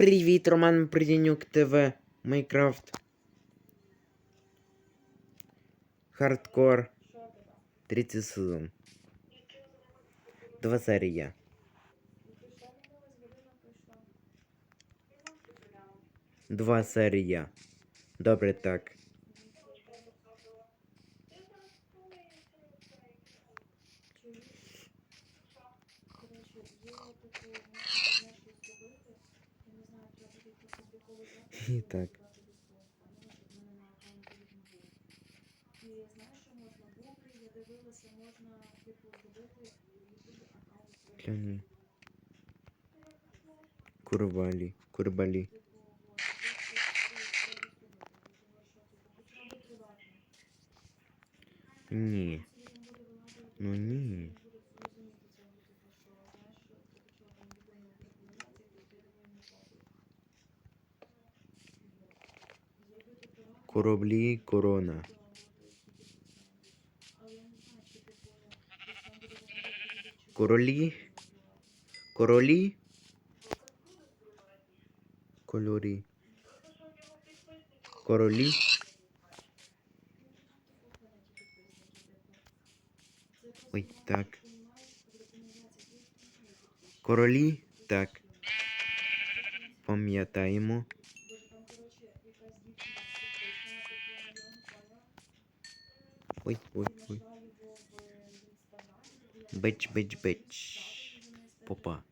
Привіт, Роман Приденюк ТВ. Майнкрафт. Хардкор. Третій сезон. Два серія. Два серія. Добре так. І так. Кляні. Курвалі. Курбалі. Ні. Ну ні. Кораблі корона. Королі. Королі. Кольорі. Королі. Ой, так. Королі. Так. Пам'ятаємо. Ой, ой, ой. Бич, бич, бич. Попа.